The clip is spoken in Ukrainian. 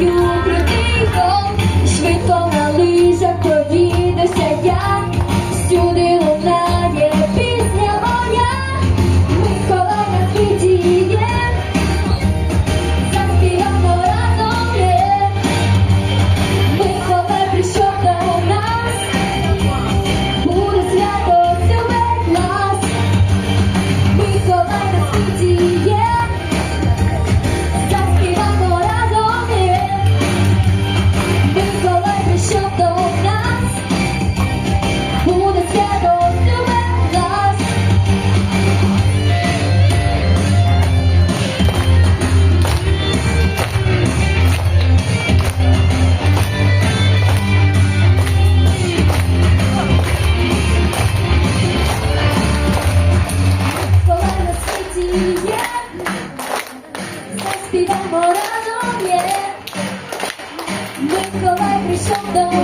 you. співаємо разом є. Миколай прийшов до